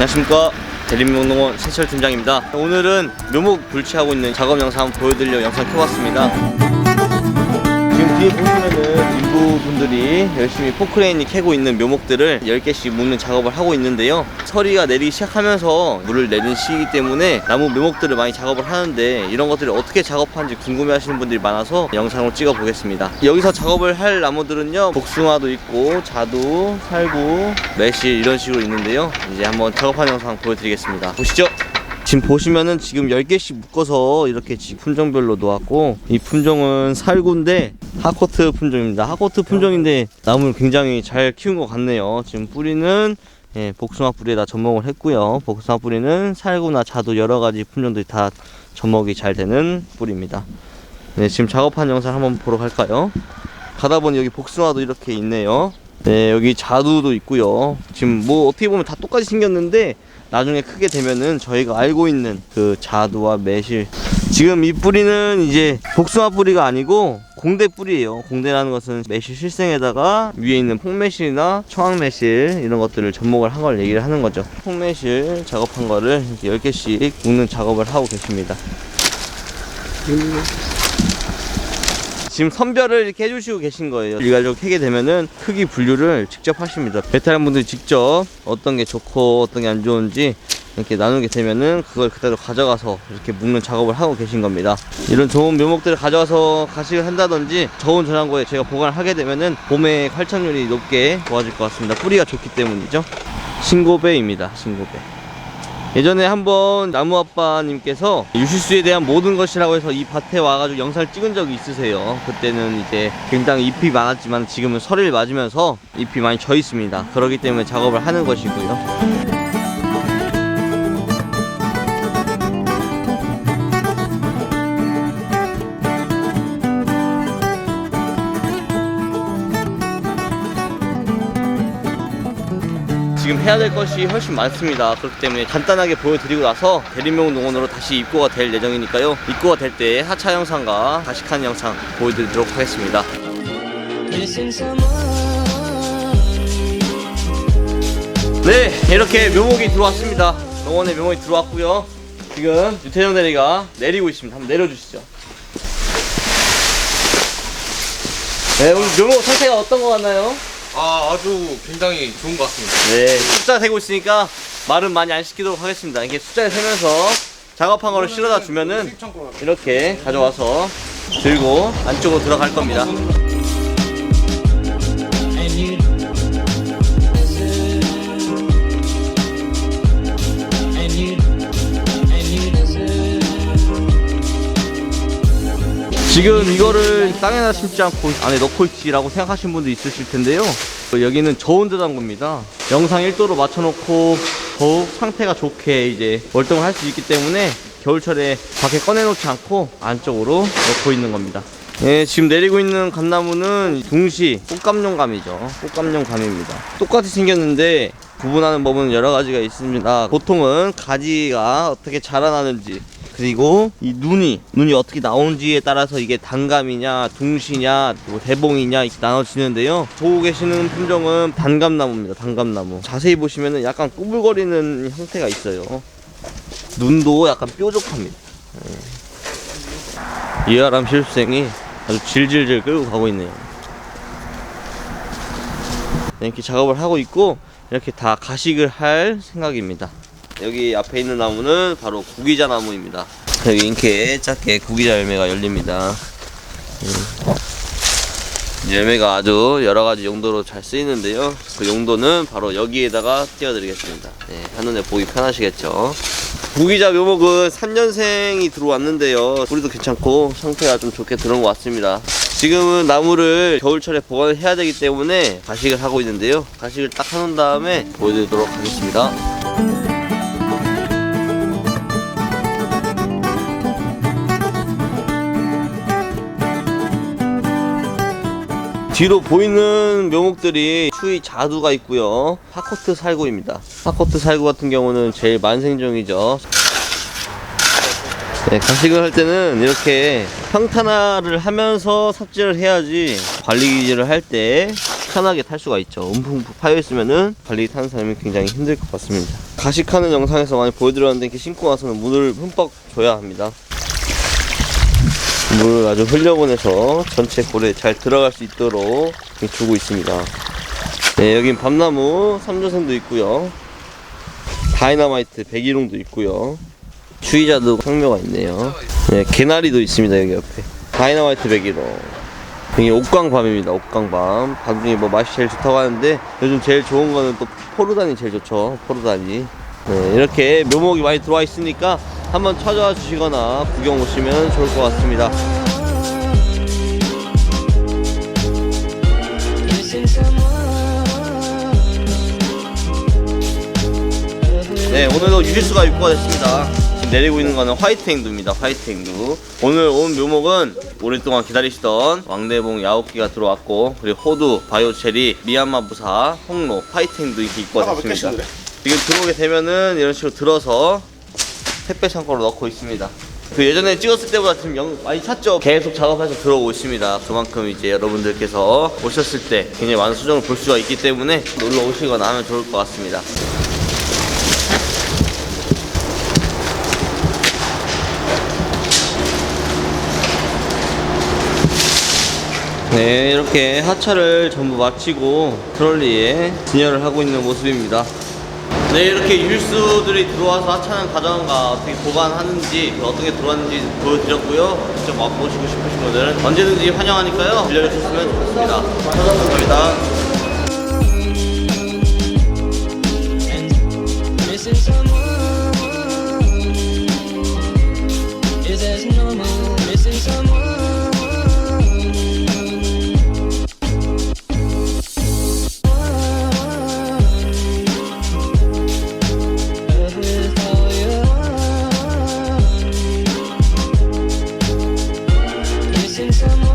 안녕하십니까. 대림명농원 세철 팀장입니다. 오늘은 묘목 불치하고 있는 작업 영상 한번 보여드리려고 영상 켜봤습니다. 지금 뒤에 보시면은 분들이 열심히 포크레인이 캐고 있는 묘목들을 10개씩 묶는 작업을 하고 있는데요. 서리가 내리기 시작하면서 물을 내린 시기 때문에 나무 묘목들을 많이 작업을 하는데 이런 것들을 어떻게 작업하는지 궁금해 하시는 분들이 많아서 영상을 찍어 보겠습니다. 여기서 작업을 할 나무들은요 복숭아도 있고 자두, 살구, 매실 이런 식으로 있는데요. 이제 한번 작업하는 영상 보여드리겠습니다. 보시죠 지금 보시면은 지금 10개씩 묶어서 이렇게 품종별로 놓았고 이 품종은 살구인데 하코트 품종입니다. 하코트 품종인데 나무를 굉장히 잘 키운 것 같네요. 지금 뿌리는 예, 복숭아 뿌리에다 접목을 했고요. 복숭아 뿌리는 살구나 자두 여러 가지 품종들이 다 접목이 잘 되는 뿌리입니다. 네, 지금 작업한 영상 한번 보러 갈까요? 가다 보니 여기 복숭아도 이렇게 있네요. 네, 여기 자두도 있고요. 지금 뭐 어떻게 보면 다 똑같이 생겼는데 나중에 크게 되면은 저희가 알고 있는 그 자두와 매실 지금 이 뿌리는 이제 복숭아 뿌리가 아니고 공대 뿌리예요. 공대라는 것은 매실 실생에다가 위에 있는 폭매실이나 청황매실 이런 것들을 접목을 한 걸 얘기를 하는 거죠. 폭매실 작업한 거를 이렇게 10개씩 묶는 작업을 하고 계십니다. 지금 선별을 이렇게 해주시고 계신 거예요. 일괄적으로 캐게 되면은 크기 분류를 직접 하십니다. 베테랑 분들이 직접 어떤 게 좋고 어떤 게 안 좋은지 이렇게 나누게 되면은 그걸 그대로 가져가서 이렇게 묶는 작업을 하고 계신 겁니다. 이런 좋은 묘목들을 가져가서 가식을 한다든지 저온 저장고에 제가 보관을 하게 되면은 봄에 활착률이 높게 도와줄 것 같습니다. 뿌리가 좋기 때문이죠. 신고배입니다. 신고배. 예전에 한번 나무 아빠님께서 유실수에 대한 모든 것이라고 해서 이 밭에 와가지고 영상을 찍은 적이 있으세요. 그때는 이제 굉장히 잎이 많았지만 지금은 설을 맞으면서 잎이 많이 져 있습니다. 그렇기 때문에 작업을 하는 것이고요. 지금 해야 될 것이 훨씬 많습니다. 그렇기 때문에 간단하게 보여드리고 나서 대림명 농원으로 다시 입고가 될 예정이니까요. 입고가 될 때 하차 영상과 다시칸 영상 보여드리도록 하겠습니다. 네, 이렇게 묘목이 들어왔습니다. 농원에 묘목이 들어왔고요. 지금 유태정 대리가 내리고 있습니다. 한번 내려주시죠. 네, 오늘 묘목 상태가 어떤 것 같나요? 아, 아주 굉장히 좋은 것 같습니다. 네, 숫자 세고 있으니까 말은 많이 안 시키도록 하겠습니다. 이렇게 숫자를 세면서 작업한 거를 실어다 주면은 이렇게 가져와서 들고 안쪽으로 들어갈 겁니다. 지금 이거를 땅에다 심지 않고 안에 넣고 있지라고 생각하시는 분도 있으실 텐데요. 여기는 저온 저장고입니다. 영상 1도로 맞춰놓고 더욱 상태가 좋게 이제 월동을 할 수 있기 때문에 겨울철에 밖에 꺼내놓지 않고 안쪽으로 넣고 있는 겁니다. 예, 지금 내리고 있는 감나무는 둥시 꽃감룡감이죠. 꽃감룡감입니다. 똑같이 생겼는데 구분하는 법은 여러 가지가 있습니다. 보통은 가지가 어떻게 자라나는지 그리고 이 눈이 눈이 어떻게 나오는지에 따라서 이게 단감이냐 둥시냐 뭐 대봉이냐 이렇게 나눠지는데요. 보고 계시는 품종은 단감나무입니다 단감나무. 자세히 보시면은 약간 꾸불거리는 형태가 있어요. 눈도 약간 뾰족합니다. 예. 이하람 실습생이 아주 질질질 끌고 가고 있네요. 네, 이렇게 작업을 하고 있고 이렇게 다 가식을 할 생각입니다 여기 앞에 있는 나무는 바로 구기자 나무입니다. 여기 이렇게 작게 구기자 열매가 열립니다. 음. 열매가 아주 여러 가지 용도로 잘 쓰이는데요. 그 용도는 바로 여기에다가 띄워드리겠습니다. 네, 한눈에 보기 편하시겠죠. 구기자 묘목은 3년생이 들어왔는데요. 뿌리도 괜찮고 상태가 좀 좋게 들어온 것 같습니다. 지금은 나무를 겨울철에 보관을 해야 되기 때문에 가식을 하고 있는데요. 가식을 딱 해놓은 다음에 보여드리도록 하겠습니다. 뒤로 보이는 묘목들이 추위 자두가 있고요. 파코트 살구입니다. 파코트 살구 같은 경우는 제일 만생종이죠. 네, 가식을 할 때는 이렇게 평탄화를 하면서 삽질을 해야지 관리를 할때 편하게 탈 수가 있죠. 움푹움푹 파여 있으면은 관리 타는 사람이 굉장히 힘들 것 같습니다. 가식하는 영상에서 많이 보여드렸는데 이렇게 신고 와서는 물을 흠뻑 줘야 합니다. 물을 아주 흘려보내서 전체 골에 잘 들어갈 수 있도록 주고 있습니다. 네, 여긴 밤나무 3조선도 있고요. 다이너마이트 백일홍도 있고요. 추위자도 성묘가 있네요. 네, 개나리도 있습니다, 여기 옆에. 다이너마이트 백일홍. 이게 옥광밤입니다, 옥광밤. 밤 중에 뭐 맛이 제일 좋다고 하는데 요즘 제일 좋은 거는 또 포르단이 제일 좋죠, 포르단이. 네, 이렇게 묘목이 많이 들어와 있으니까 한번 찾아와 주시거나 구경 오시면 좋을 것 같습니다. 네, 오늘도 유리수가 입고가 됐습니다. 지금 내리고 있는 거는 화이트 행두입니다. 화이트 행두. 오늘 온 묘목은 오랫동안 기다리시던 왕대봉 야옥기가 들어왔고, 그리고 호두, 바이오체리, 미얀마 부사, 홍로, 화이트 행두 이렇게 입고가 됐습니다. 지금 들어오게 되면은 이런 식으로 들어서 택배 창고로 넣고 있습니다. 그 예전에 찍었을 때보다 지금 영 많이 찼죠. 계속 작업해서 들어오고 있습니다. 그만큼 이제 여러분들께서 오셨을 때 굉장히 많은 수정을 볼 수가 있기 때문에 놀러 오시거나 하면 좋을 것 같습니다. 네, 이렇게 하차를 전부 마치고 트롤리에 진열을 하고 있는 모습입니다. 네, 이렇게 율수들이 들어와서 하차하는 과정과 어떻게 보관하는지, 어떻게 들어왔는지 보여드렸고요. 직접 맛보시고 싶으신 분들은 언제든지 환영하니까요. 들려주셨으면 좋겠습니다. 감사합니다. someone